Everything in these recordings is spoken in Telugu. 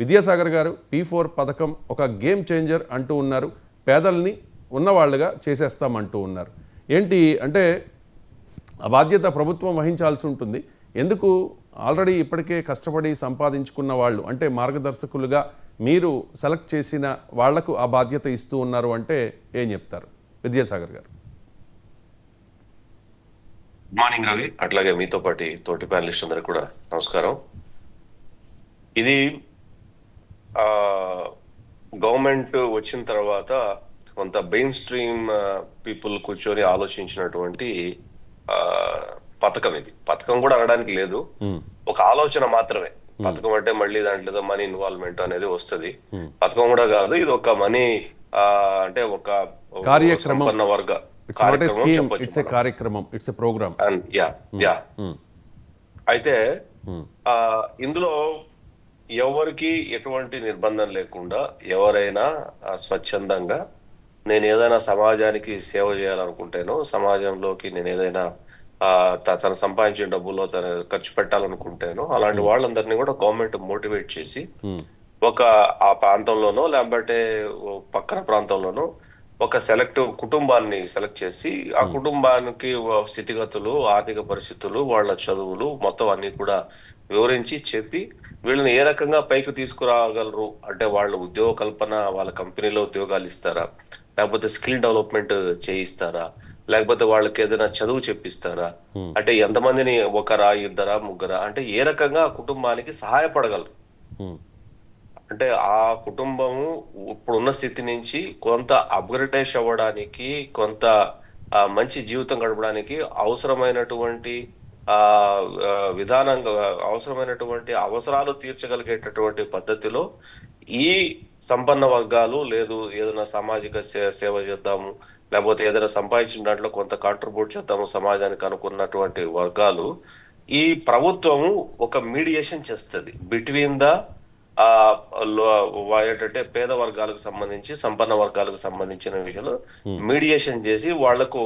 విద్యాసాగర్ గారు పీ ఫోర్ పథకం ఒక గేమ్ చేంజర్ అంటూ ఉన్నారు. పేదల్ని ఉన్నవాళ్ళుగా చేసేస్తామంటూ ఉన్నారు. ఏంటి అంటే ఆ బాధ్యత ప్రభుత్వం వహించాల్సి ఉంటుంది. ఎందుకు ఆల్రెడీ ఇప్పటికే కష్టపడి సంపాదించుకున్న వాళ్ళు అంటే మార్గదర్శకులుగా మీరు సెలెక్ట్ చేసిన వాళ్ళకు ఆ బాధ్యత ఇస్తూ ఉన్నారు అంటే ఏం చెప్తారు? విద్యాసాగర్ గారు. గుడ్ మార్నింగ్ రవి అట్లాగే మీతో పాటి తోటి ప్యానలిస్ట్ అందరికి కూడా నమస్కారం. ఇది గవర్నమెంట్ వచ్చిన తర్వాత కొంత మెయిన్ స్ట్రీమ్ పీపుల్ కూర్చొని ఆలోచించినటువంటి ఆ, పథకం ఇది. పథకం కూడా అనడానికి లేదు. ఒక ఆలోచన మాత్రమే. పథకం అంటే మళ్ళీ దాంట్లో మనీ ఇన్వాల్వ్మెంట్ అనేది వస్తది. పథకం కూడా కాదు ఇది ఒక మనీ అంటే ఒక కార్యక్రమం. వర్గ కార్యక్రమం ఇట్స్ ప్రోగ్రామ్ యా యా అయితే ఇందులో ఎవరికి ఎటువంటి నిర్బంధం లేకుండా ఎవరైనా స్వచ్ఛందంగా నేను ఏదైనా సమాజానికి సేవ చేయాలనుకుంటేనో సమాజంలోకి నేను ఏదైనా తను సంపాదించిన డబ్బుల్లో తను ఖర్చు పెట్టాలనుకుంటేనో అలాంటి వాళ్ళందరినీ కూడా గవర్నమెంట్ మోటివేట్ చేసి ఒక ఆ ప్రాంతంలోనో లేకపోతే పక్కన ప్రాంతంలోనో ఒక సెలెక్ట్ కుటుంబాన్ని సెలెక్ట్ చేసి ఆ కుటుంబానికి స్థితిగతులు ఆర్థిక పరిస్థితులు వాళ్ళ చదువులు మొత్తం అన్ని కూడా వివరించి చెప్పి వీళ్ళని ఏ రకంగా పైకి తీసుకురాగలరు? అంటే వాళ్ళ ఉద్యోగ కల్పన వాళ్ళ కంపెనీలో ఉద్యోగాలు ఇస్తారా? లేకపోతే స్కిల్ డెవలప్మెంట్ చేయిస్తారా? లేకపోతే వాళ్ళకి ఏదైనా చదువు చెప్పిస్తారా? అంటే ఎంతమందిని ఒకరా ఇద్దరా ముగ్గురా? అంటే ఏ రకంగా ఆ కుటుంబానికి సహాయపడగలరు? అంటే ఆ కుటుంబము ఇప్పుడున్న స్థితి నుంచి కొంత అప్గ్రేడేష్ అవ్వడానికి కొంత మంచి జీవితం గడపడానికి అవసరమైనటువంటి ఆ విధానంగా అవసరమైనటువంటి అవసరాలు తీర్చగలిగేటటువంటి పద్ధతిలో ఈ సంపన్న వర్గాలు లేదు ఏదైనా సామాజిక సే- సేవ చేద్దాము లేకపోతే ఏదైనా సంపాదించిన దాంట్లో కొంత కాంట్రిబ్యూట్ చేద్దాము సమాజానికి అనుకున్నటువంటి వర్గాలు ఈ ప్రభుత్వము ఒక మీడియేషన్ చేస్తుంది. బిట్వీన్ ద ఏంటంటే పేద వర్గాలకు సంబంధించి సంపన్న వర్గాలకు సంబంధించిన విషయంలో మీడియేషన్ చేసి వాళ్ళకు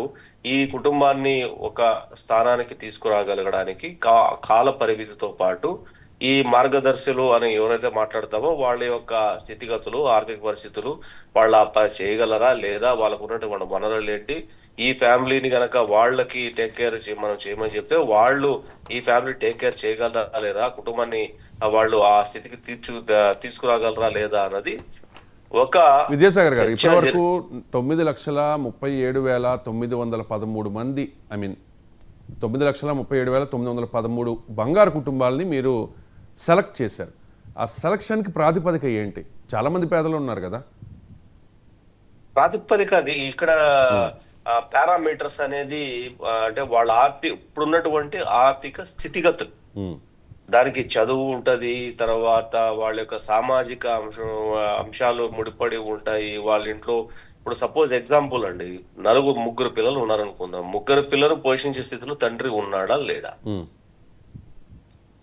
ఈ కుటుంబాన్ని ఒక స్థానానికి తీసుకురాగలగడానికి కా- కాల పరిమితితో పాటు ఈ మార్గదర్శులు అని ఎవరైతే మాట్లాడతామో వాళ్ళ యొక్క స్థితిగతులు ఆర్థిక పరిస్థితులు వాళ్ళ చేయగలరా లేదా వాళ్ళకు ఉన్నటువంటి వనరులు ఏంటి? ఈ ఫ్యామిలీని గనక వాళ్ళకి టేక్ కేర్ మనం చేయమని చెప్తే వాళ్ళు ఈ ఫ్యామిలీ టేక్ కేర్ చేయగలరా లేదా? కుటుంబాన్ని వాళ్ళు ఆ స్థితికి తీర్చు తీసుకురాగలరా లేదా అన్నది ఒక విద్యాసాగర్ గారు చర్చ ఇప్పటి వరకు తొమ్మిది లక్షల ముప్పై ఏడు వేల తొమ్మిది వందల పదమూడు మంది ఐ మీన్ తొమ్మిది లక్షల ముప్పై ఏడు వేల తొమ్మిది వందల పదమూడు బంగారు కుటుంబాలని మీరు సెలెక్ట్ చేశారు. ఆ సెలక్షన్కి ప్రాతిపదిక ఏంటి? చాలా మంది పేదలు ఉన్నారు కదా. ప్రాతిపదిక అది ఇక్కడ పారామీటర్స్ అనేది అంటే వాళ్ళ ఆర్థిక ఇప్పుడున్నటువంటి ఆర్థిక స్థితిగతులు. దానికి చదువు ఉంటది తర్వాత వాళ్ళ యొక్క సామాజిక అంశం అంశాలు ముడిపడి ఉంటాయి. వాళ్ళ ఇంట్లో ఇప్పుడు సపోజ్ ఎగ్జాంపుల్ అండి నలుగురు ముగ్గురు పిల్లలు ఉన్నారనుకుందాం. ముగ్గురు పిల్లలు పోషించే స్థితిలో తండ్రి ఉన్నాడా లేడా?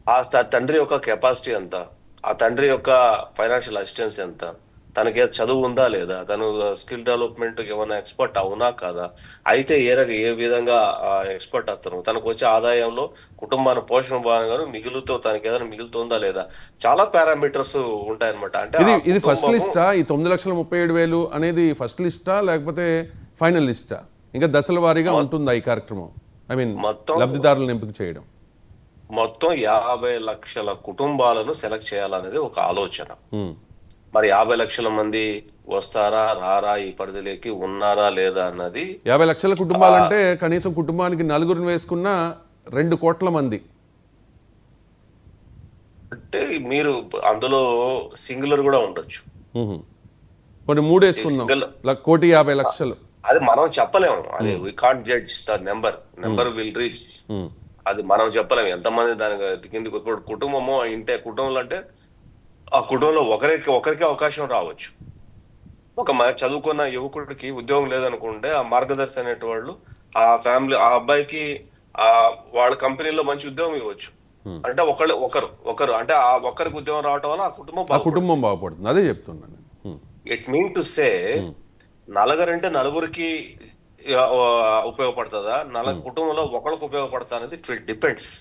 ఆ తండ్రి యొక్క కెపాసిటీ ఎంత? ఆ తండ్రి యొక్క ఫైనాన్షియల్ అసిస్టెన్స్ ఎంత? తనకి చదువు ఉందా లేదా? తను స్కిల్ డెవలప్మెంట్ ఏమైనా ఎక్స్పర్ట్ అవునా కాదా? అయితే ఏ రక ఏ విధంగా ఎక్స్పర్ట్ అతను? తనకు వచ్చే ఆదాయంలో కుటుంబాన్ని పోషణ భాగంగా మిగులుతో తనకి ఏదైనా మిగులుతుందా లేదా? చాలా పారామీటర్స్ ఉంటాయన్నమాట. అంటే ఇది ఇది ఫస్ట్ లిస్టా ఈ తొమ్మిది లక్షల ముప్పై ఏడు వేలు అనేది ఫస్ట్ లిస్టా లేకపోతే ఫైనల్ లిస్టా ఇంకా దశల వారీగా ఉంటుందా ఈ కార్యక్రమం? ఐ మీన్ మొత్తం- లబ్ధిదారులను ఎంపిక చేయడం. మొత్తం యాభై లక్షల కుటుంబాలను సెలెక్ట్ చేయాలనేది ఒక ఆలోచన. మరి యాభై లక్షల మంది వస్తారా రారా ఈ పరిధిలోకి ఉన్నారా లేదా అన్నది యాభై లక్షల కుటుంబాలంటే కనీసం కుటుంబానికి నలుగురిని వేసుకున్న రెండు కోట్ల మంది. అంటే మీరు అందులో సింగులర్ కూడా ఉండొచ్చు. కొన్ని మూడు ల- కోటి యాభై లక్షలు. అది మనం చెప్పలేము. అది we can't judge the number number will reach అది మనం చెప్పలేము ఎంతమంది దానికి కింది ఇప్పుడు కుటుంబము ఇంటే కుటుంబంలో అంటే ఆ కుటుంబంలో ఒకరికి ఒకరికి అవకాశం రావచ్చు. ఒక చదువుకున్న యువకుడికి ఉద్యోగం లేదనుకుంటే ఆ మార్గదర్శి అనేటవాళ్ళు ఆ ఫ్యామిలీ ఆ అబ్బాయికి ఆ వాళ్ళ కంపెనీలో మంచి ఉద్యోగం ఇవ్వచ్చు. అంటే ఒకళ్ళు ఒకరు ఒకరు. అంటే ఆ ఒక్కరికి ఉద్యోగం రావటం వల్ల ఆ కుటుంబం ఆ కుటుంబం బాగుపడుతుంది. అదే చెప్తున్నాను ఇట్ మీన్ టు సే నలుగురంటే నలుగురికి ఆ, ఉపయోగపడుతుందా? నలుగు కుటుంబంలో ఒకరికి ఉపయోగపడతా అనేది ఇట్ డిపెండ్స్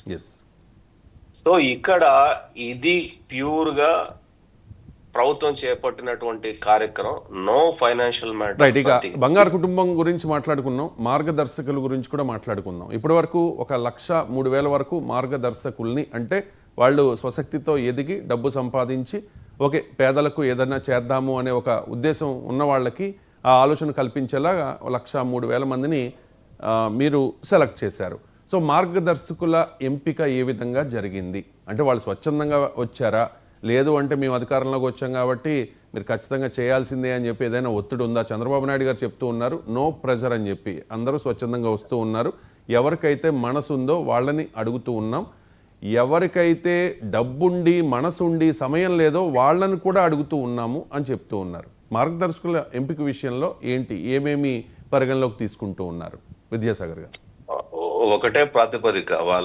సో ఇక్కడ ఇది ప్యూర్గా ప్రభుత్వం చేపట్టినటువంటి కార్యక్రమం. నో ఫైనాన్షియల్ రైట్ ఇక మ్యాటర్ బంగారు కుటుంబం గురించి మాట్లాడుకున్నాం. మార్గదర్శకుల గురించి కూడా మాట్లాడుకుందాం. ఇప్పటి వరకు ఒక లక్ష మూడు వేల వరకు మార్గదర్శకుల్ని అంటే వాళ్ళు స్వశక్తితో ఎదిగి డబ్బు సంపాదించి ఓకే పేదలకు ఏదైనా చేద్దాము అనే ఒక ఉద్దేశం ఉన్న వాళ్ళకి ఆ ఆలోచన కల్పించేలా లక్ష మూడు వేల మందిని మీరు సెలెక్ట్ చేశారు. సో మార్గదర్శకుల ఎంపిక ఏ విధంగా జరిగింది? అంటే వాళ్ళు స్వచ్ఛందంగా వచ్చారా? లేదు అంటే మేము అధికారంలోకి వచ్చాం కాబట్టి మీరు ఖచ్చితంగా చేయాల్సిందే అని చెప్పి ఏదైనా ఒత్తిడి ఉందా? చంద్రబాబు నాయుడు గారు చెప్తూ ఉన్నారు నో ప్రెజర్ అని చెప్పి. అందరూ స్వచ్ఛందంగా వస్తూ ఉన్నారు. ఎవరికైతే మనసు ఉందో వాళ్ళని అడుగుతూ ఉన్నాం. ఎవరికైతే డబ్బుండి మనసుండి సమయం లేదో వాళ్ళని కూడా అడుగుతూ ఉన్నాము అని చెప్తూ ఉన్నారు. మార్గదర్శకుల ఎంపిక విషయంలో ఏంటి? ఏమేమి పరిగణలోకి తీసుకుంటూ ఉన్నారు? విద్యాసాగర్ గారు. ఒకటే ప్రాతిపదిక. వాళ్ళ